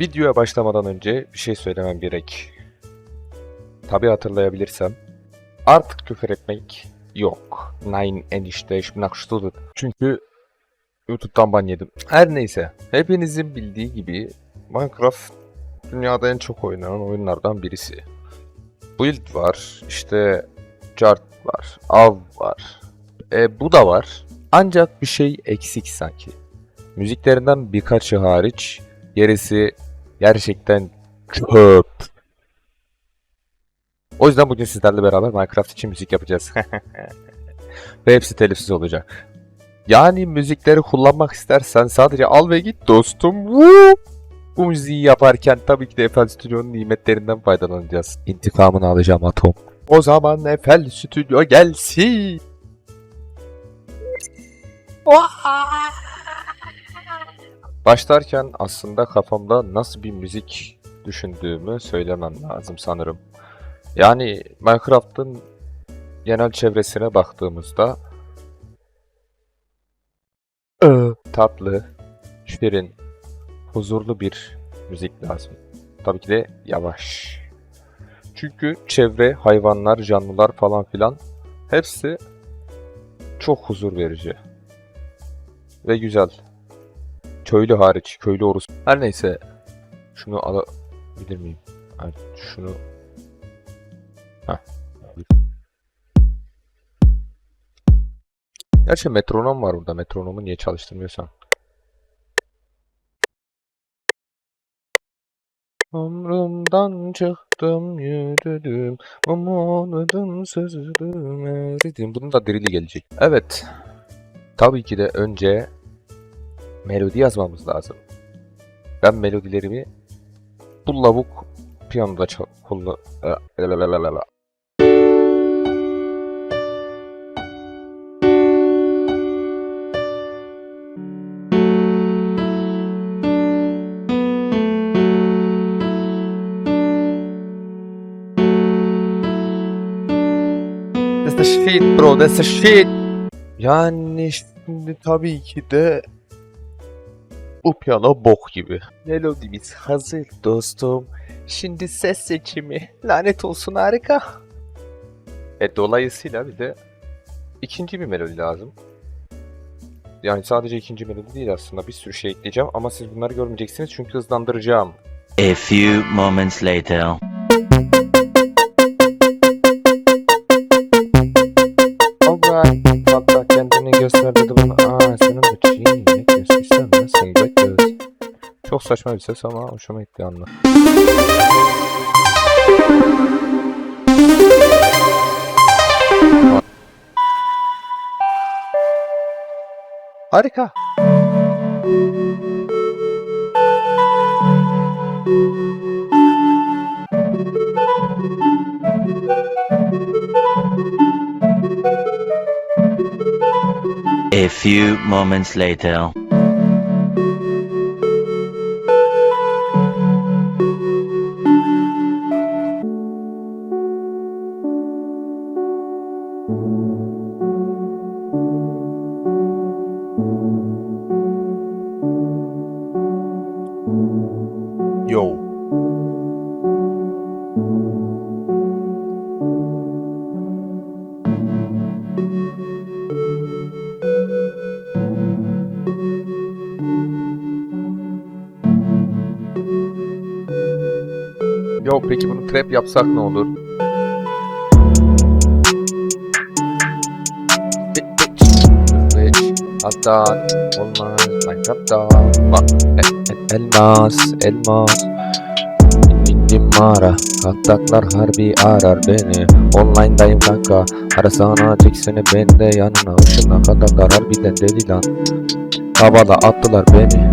Videoya başlamadan önce bir şey söylemem gerek. Tabi hatırlayabilirsem. Artık küfür etmek yok. Nine enişte şımnakştudur. Çünkü YouTube'dan ban yedim. Her neyse. Hepinizin bildiği gibi Minecraft dünyada en çok oynanan oyunlardan birisi. Build var, işte Jart var, Av var. E, bu da var. Ancak bir şey eksik sanki. Müziklerinden birkaçı hariç gerisi gerçekten çöp. O yüzden bugün sizlerle beraber Minecraft için müzik yapacağız. ve hepsi telifsiz olacak. Yani müzikleri kullanmak istersen sadece al ve git dostum. Woo! Bu müziği yaparken tabii ki de Eiffel Stüdyo'nun nimetlerinden faydalanacağız. İntikamını alacağım Atom. O zaman Eiffel Stüdyo gelsin. Başlarken aslında kafamda nasıl bir müzik düşündüğümü söylemem lazım sanırım. Yani Minecraft'ın genel çevresine baktığımızda tatlı, şirin, huzurlu bir müzik lazım. Tabii ki de yavaş. Çünkü çevre, hayvanlar, canlılar falan filan hepsi çok huzur verici. Ve güzel. Köylü hariç, köylü orus. Her neyse. Şunu alabilir miyim? Yani şunu... Heh. Gerçi metronom var burada. Metronomu niye çalıştırmıyorsan. Umrumdan çıktım yürüdüm Umudum süzdüm eridim Bunun da dirili gelecek. Evet. Tabii ki de önce melodi yazmamız lazım. Ben melodilerimi bu lavuk piyanoda çal kullan... That's the shit bro, that's the shit. Yani şimdi tabii ki de bu piyano bok gibi. Melodimiz hazır dostum. Şimdi ses seçimi. Lanet olsun harika. E dolayısıyla bir de ikinci bir melodi lazım. Yani sadece ikinci melodi değil aslında bir sürü şey ekleyeceğim ama siz bunları görmeyeceksiniz çünkü hızlandıracağım. A few moments later. Alright. Hatta kendini göster dedi bana. Aa senin bu çiğ ne göstersen. Çok saçma bir ses ama hoşuma gitti anla. Harika. A few moments later. Yo. Yo peki bunu trap yapsak ne olur? Hatta olmaz Minecraft'ta. Bak e- e- elmas elmas. İndim mağara Hataklar harbi arar beni. Online'dayım kanka Arasana çeksene beni de yanına. Işınla kataklar harbiden deli lan. Havada attılar beni.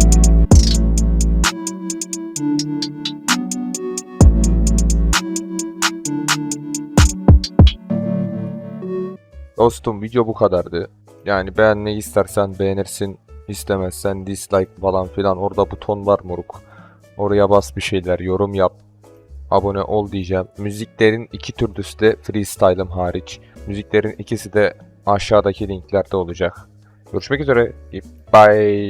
Dostum video bu kadardı. Yani beğenmeyi istersen beğenirsin, istemezsen dislike falan filan. Orada buton var moruk. Oraya bas bir şeyler, yorum yap. Abone ol diyeceğim. Müziklerin iki türlüsü de freestyle'ım hariç. Müziklerin ikisi de aşağıdaki linklerde olacak. Görüşmek üzere. Bye.